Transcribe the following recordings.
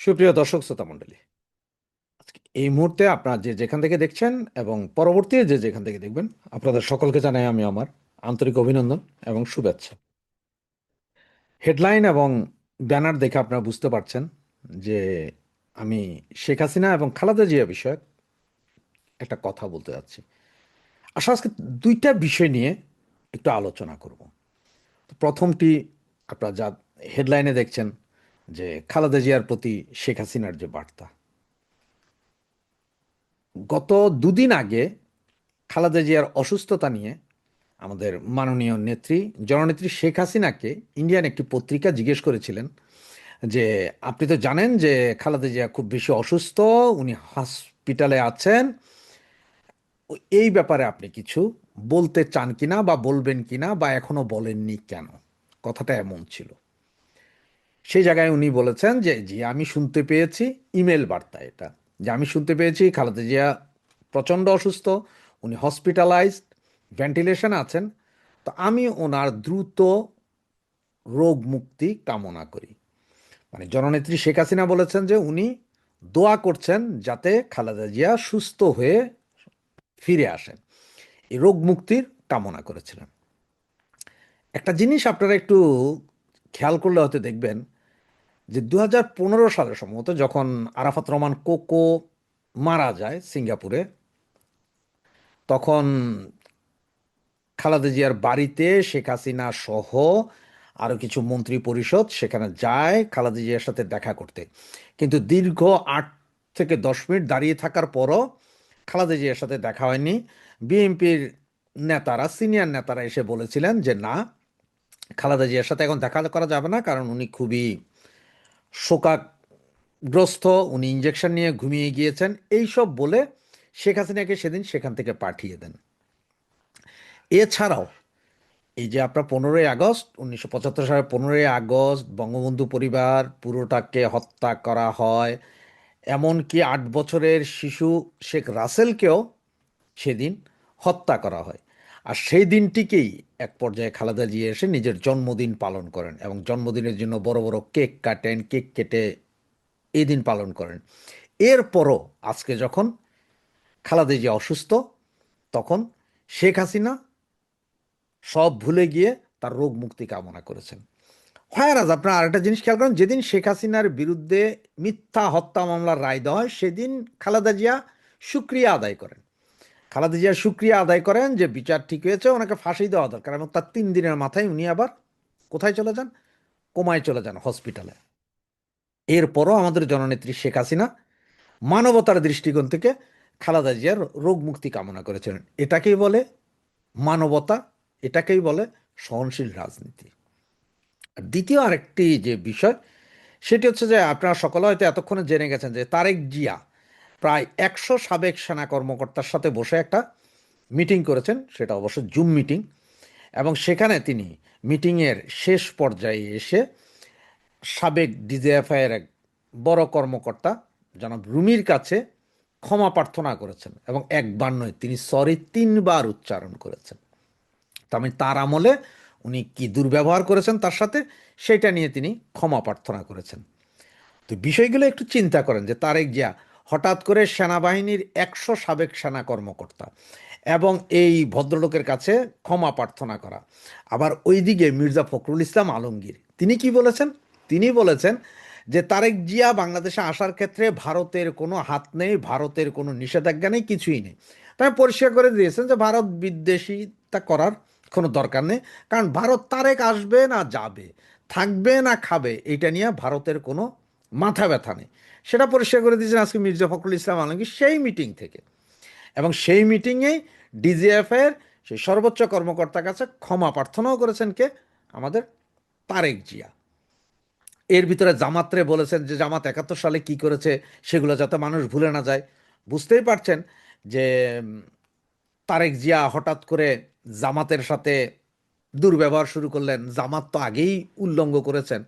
সুপ্রিয় দর্শক শ্রোতা মণ্ডলী এই মুহূর্তে আপনারা যে যেখান থেকে দেখছেন এবং পরবর্তী যে যেখান থেকে দেখবেন, আপনাদের সকলকে জানাই আমি আমার আন্তরিক অভিনন্দন এবং শুভেচ্ছা। হেডলাইন এবং ব্যানার দেখে আপনারা বুঝতে পারছেন যে আমি শেখ হাসিনা এবং খালেদা জিয়া বিষয়ক একটা কথা বলতে যাচ্ছি। আসলে আজকে দুইটা বিষয় নিয়ে একটু আলোচনা করব। প্রথমটি আপনারা যা হেডলাইনে দেখছেন যে খালেদা জিয়ার প্রতি শেখ হাসিনার যে বার্তা। গত দুদিন আগে খালেদা জিয়ার অসুস্থতা নিয়ে আমাদের মাননীয় নেত্রী, জননেত্রী শেখ হাসিনাকে ইন্ডিয়ান একটি পত্রিকা জিজ্ঞেস করেছিলেন যে, আপনি তো জানেন যে খালেদা জিয়া খুব বেশি অসুস্থ, উনি হসপিটালে আছেন। এই ব্যাপারে আপনি কিছু বলতে চান কিনা বা বলবেন কিনা বা এখনও বলেননি কেন? কথাটা এমন ছিল। সেই জায়গায় উনি বলেছেন যে, জি, আমি শুনতে পেয়েছি ইমেল বার্তা এটা। যে আমি শুনতে পেয়েছি খালেদা জিয়া প্রচণ্ড অসুস্থ, উনি হসপিটালাইজড ভেন্টিলেশন আছেন। তো আমি ওনার দ্রুত রোগ মুক্তি কামনা করি। মানে জননেত্রী শেখ হাসিনা বলেছেন যে, উনি দোয়া করছেন যাতে খালেদা জিয়া সুস্থ হয়ে ফিরে আসেন। এই রোগ মুক্তির কামনা করেছিলেন। একটা জিনিস আপনারা একটু খেয়াল করলে হয়তো দেখবেন যে দু সালে সম্ভবত যখন আরাফাত রহমান কোকো মারা যায় সিঙ্গাপুরে, তখন খালেদা জিয়ার বাড়িতে শেখ হাসিনা সহ আরও কিছু মন্ত্রী পরিষদ সেখানে যায় খালেদা জিয়ার সাথে দেখা করতে। কিন্তু দীর্ঘ আট থেকে দশ মিনিট দাঁড়িয়ে থাকার পরও খালেদা জিয়ার সাথে দেখা হয়নি। বিএনপির নেতারা, সিনিয়র নেতারা এসে বলেছিলেন যে, না, খালেদা জিয়ার সাথে এখন দেখা করা যাবে না কারণ উনি খুবই শোকাগ্রস্ত, উনি ইঞ্জেকশন নিয়ে ঘুমিয়ে গিয়েছেন। এইসব বলে শেখ হাসিনাকে সেদিন সেখান থেকে পাঠিয়ে দেন। এছাড়াও, এই যে আপনার পনেরোই আগস্ট, উনিশশো পঁচাত্তর সালের পনেরোই আগস্ট, বঙ্গবন্ধু পরিবার পুরোটাকে হত্যা করা হয়। এমনকি আট বছরের শিশু শেখ রাসেলকেও সেদিন হত্যা করা হয়। আর সেই দিনটিকেই এক পর্যায়ে খালেদা জিয়া এসে নিজের জন্মদিন পালন করেন এবং জন্মদিনের জন্য বড় বড় কেক কাটেন, কেক কেটে এই দিন পালন করেন। এরপরও আজকে যখন খালেদা জিয়া অসুস্থ, তখন শেখ হাসিনা সব ভুলে গিয়ে তার রোগ মুক্তি কামনা করেছেন। হয়ারাজ আপনার আরেকটা জিনিস খেয়াল করেন, যেদিন শেখ হাসিনার বিরুদ্ধে মিথ্যা হত্যা মামলার রায় দেওয়া হয়, সেদিন খালেদা জিয়া সুক্রিয়া আদায় করেন। খালেদা জিয়া সুক্রিয়া আদায় করেন যে বিচার ঠিক হয়েছে, ওনাকে ফাঁসি দেওয়া দরকার এবং তার তিন দিনের মাথায় উনি আবার কোথায় চলে যান? কোমায় চলে যান হসপিটালে। এরপরও আমাদের জননেত্রী শেখ হাসিনা মানবতার দৃষ্টিকোণ থেকে খালেদা জিয়ার রোগ মুক্তি কামনা করেছিলেন এটাকেই বলে মানবতা, এটাকেই বলে সহনশীল রাজনীতি। আর দ্বিতীয় আরেকটি যে বিষয়, সেটি হচ্ছে যে আপনারা সকলে হয়তো এতক্ষণে জেনে গেছেন যে তারেক জিয়া প্রায় একশো সাবেক সেনা কর্মকর্তার সাথে বসে একটা মিটিং করেছেন, সেটা অবশ্য জুম মিটিং। এবং সেখানে তিনি মিটিংয়ের শেষ পর্যায়ে এসে সাবেক ডিজিএফআইয়ের এক বড় কর্মকর্তা জনাব রুমির কাছে ক্ষমা প্রার্থনা করেছেন এবং একবার নয়, তিনি সরি তিনবার উচ্চারণ করেছেন। মানে তার আমলে উনি কি দুর্ব্যবহার করেছেন তার সাথে, সেটা নিয়ে তিনি ক্ষমা প্রার্থনা করেছেন। তো বিষয়গুলো একটু চিন্তা করেন যে তারেক জিয়া হঠাৎ করে সেনাবাহিনীর একশো সাবেক সেনা কর্মকর্তা এবং এই ভদ্রলোকের কাছে ক্ষমা প্রার্থনা করা। আবার ওইদিকে মির্জা ফখরুল ইসলাম আলমগীর, তিনি কি বলেছেন? তিনি বলেছেন যে, তারেক জিয়া বাংলাদেশে আসার ক্ষেত্রে ভারতের কোনো হাত নেই, ভারতের কোনো নিষেধাজ্ঞা নেই, কিছুই নেই। তাই পরিষ্কার করে দিয়েছেন যে, ভারত বিদ্বেষিতা করার কোনো দরকার নেই, কারণ ভারত তারেক আসবে না যাবে, থাকবে না খাবে এটা নিয়ে ভারতের কোনো মাথা ব্যথা নেই। সেটা পরিষ্কার করে দিয়েছেন আজকে মির্জা ফখরুল ইসলাম আলমগীর সেই মিটিং থেকে। এবং সেই মিটিংয়েই ডিজিএফের সেই সর্বোচ্চ কর্মকর্তার কাছে ক্ষমা প্রার্থনাও করেছেন কে? আমাদের তারেক জিয়া। এর ভিতরে জামাতরে বলেছেন যে জামাত একাত্তর সালে কি করেছে সেগুলো যাতে মানুষ ভুলে না যায়। বুঝতেই পারছেন যে তারেক জিয়া হঠাৎ করে জামাতের সাথে দুর্ব্যবহার শুরু করলেন। জামাত তো আগেই উল্লঙ্ঘ করেছেন।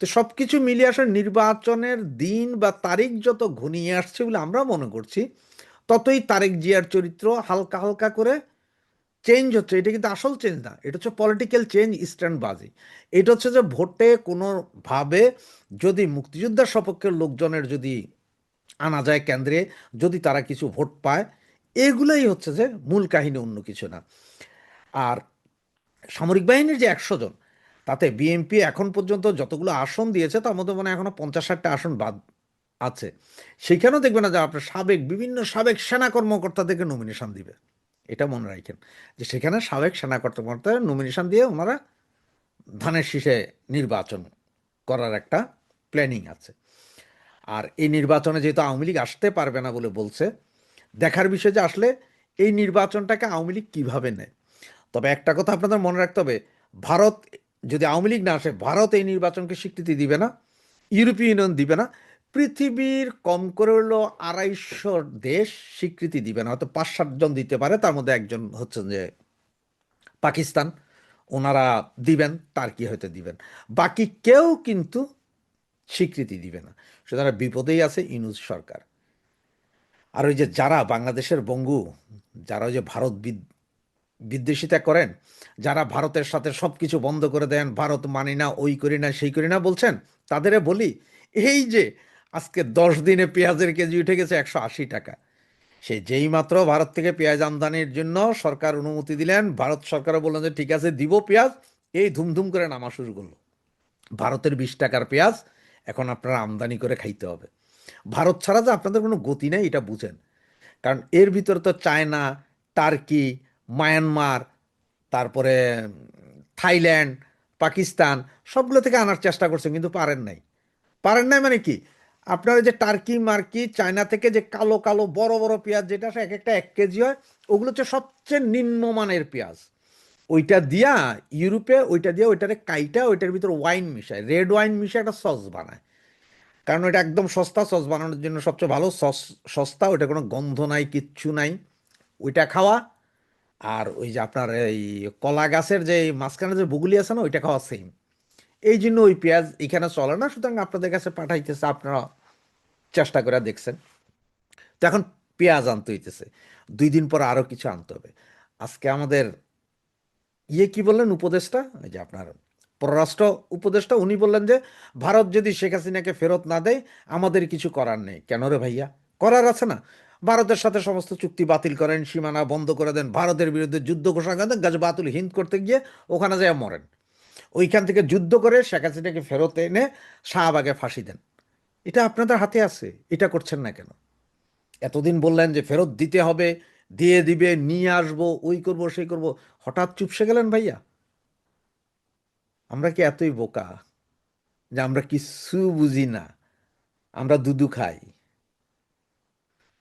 তো সব কিছু মিলিয়ে আসলে নির্বাচনের দিন বা তারিখ যত ঘনিয়ে আসছে বলে আমরা মনে করছি, ততই তারেক জিয়ার চরিত্র হালকা হালকা করে চেঞ্জ হচ্ছে। এটা কিন্তু আসল চেঞ্জ না, এটা হচ্ছে পলিটিক্যাল চেঞ্জ ইস্টার্ন বাজি এটা হচ্ছে যে ভোটে কোনোভাবে যদি মুক্তিযোদ্ধার সপক্ষের লোকজনের যদি আনা যায় কেন্দ্রে, যদি তারা কিছু ভোট পায়, এগুলোই হচ্ছে যে মূল কাহিনী অন্য কিছু না। আর সামরিক বাহিনীর যে একশো জন তাতে বিএনপি এখন পর্যন্ত যতগুলো আসন দিয়েছে, তার মধ্যে মানে এখনও পঞ্চাশ ষাটটা আসন বাদ আছে। সেখানেও দেখবে না যে আপনার সাবেক, বিভিন্ন সাবেক সেনা কর্মকর্তাদেরকে নমিনেশন দিবে। এটা মনে রাখেন যে সেখানে সাবেক সেনা কর্মকর্তা নমিনেশন দিয়ে ওনারা ধানের শীষে নির্বাচন করার একটা প্ল্যানিং আছে। আর এই নির্বাচনে যেহেতু আওয়ামী লীগ আসতে পারবে না বলে বলছে, দেখার বিষয় যে আসলে এই নির্বাচনটাকে আওয়ামী লীগ কীভাবে নেয়? তবে একটা কথা আপনাদের মনে রাখতে হবে, ভারত যদি আওয়ামী লীগ না আসে, ভারত এই নির্বাচনকে স্বীকৃতি দিবে না, ইউরোপীয় ইউনিয়ন দিবে না, পৃথিবীর কম করে হলো আড়াইশো দেশ স্বীকৃতি দিবে না। হয়তো পাঁচ সাতজন দিতে পারে, তার মধ্যে একজন হচ্ছেন যে পাকিস্তান, ওনারা দিবেন, তার কি হয়তো দিবেন। বাকি কেউ কিন্তু স্বীকৃতি দিবে না। সুতরাং বিপদেই আছে ইনুজ সরকার। আর ওই যে যারা বাংলাদেশের বঙ্গু, যারা ওই যে ভারত বিদ্বেষিতা করেন, যারা ভারতের সাথে সব কিছু বন্ধ করে দেন, ভারত মানি না, ওই করি না, সেই করি না বলছেন, তাদেরে বলি, এই যে আজকে দশ দিনে পেঁয়াজের কেজি উঠে গেছে একশো আশি টাকা। সে যেই মাত্র ভারত থেকে পেঁয়াজ আমদানির জন্য সরকার অনুমতি দিলেন, ভারত সরকারও বললেন যে, ঠিক আছে, দিব পেঁয়াজ। এই ধুমধুম করে নামা শুরু করল। ভারতের বিশ টাকার পেঁয়াজ এখন আপনারা আমদানি করে খাইতে হবে। ভারত ছাড়া যে আপনাদের কোনো গতি নেই, এটা বুঝেন। কারণ এর ভিতরে তো চায়না, টার্কি মায়ানমার, তারপরে থাইল্যান্ড, পাকিস্তান, সবগুলো থেকে আনার চেষ্টা করছেন কিন্তু পারেন নাই। পারেন নাই মানে কি? আপনার যে টার্কি মার্কি, চায়না থেকে যে কালো কালো বড় বড় পেঁয়াজ যেটা এক একটা এক কেজি হয়, ওগুলো হচ্ছে সবচেয়ে নিম্নমানের পেঁয়াজ। ওইটা দিয়া ইউরোপে, ওইটা দিয়ে ওইটারে কাইটা, ওইটার ভিতর ওয়াইন মিশায়, রেড ওয়াইন মিশায় একটা সস বানায়। কারণ ওইটা একদম সস্তা সস বানানোর জন্য সবচেয়ে ভালো সস, সস্তা ওইটা কোনো গন্ধ নাই, কিচ্ছু নাই। ওইটা খাওয়া আর ওই যে আপনার এই কলা গাছের যে মাঝখানে যে বগুলি আছে না, ওইটা খাওয়া সেম এই জন্য ওই পেঁয়াজ এখানে চলে না, সুতরাং আপনাদের কাছে পাঠাইতেছে, আপনারা চেষ্টা করে দেখছেন। তো এখন পেঁয়াজ আনতে হইতেছে। দুই দিন পর আরও কিছু আনতে হবে। আজকে আমাদের ইয়ে কি বললেন, উপদেষ্টা? এই যে আপনার পররাষ্ট্র উপদেষ্টা, উনি বললেন যে, ভারত যদি শেখ হাসিনাকে ফেরত না দেয়, আমাদের কিছু করার নেই। কেন রে ভাইয়া? করার আছে না। ভারতের সাথে সমস্ত চুক্তি বাতিল করেন, সীমানা বন্ধ করে দেন, ভারতের বিরুদ্ধে যুদ্ধ ঘোষণা করে দেন, গাছ বাতুল, হিন্দ করতে গিয়ে ওখানে যায় মরেন। ওইখান থেকে যুদ্ধ করে শেখ হাসিনাকে ফেরত এনে শাহবাগে ফাঁসি দেন। এটা আপনাদের হাতে আছে, এটা করছেন না কেন? এতদিন বললেন যে ফেরত দিতে হবে, দিয়ে দিবে, নিয়ে আসব, ওই করব, সেই করব, হঠাৎ চুপসে গেলেন ভাইয়া? আমরা কি এতই বোকা যে আমরা কিছু বুঝি না, আমরা দুদু খাই?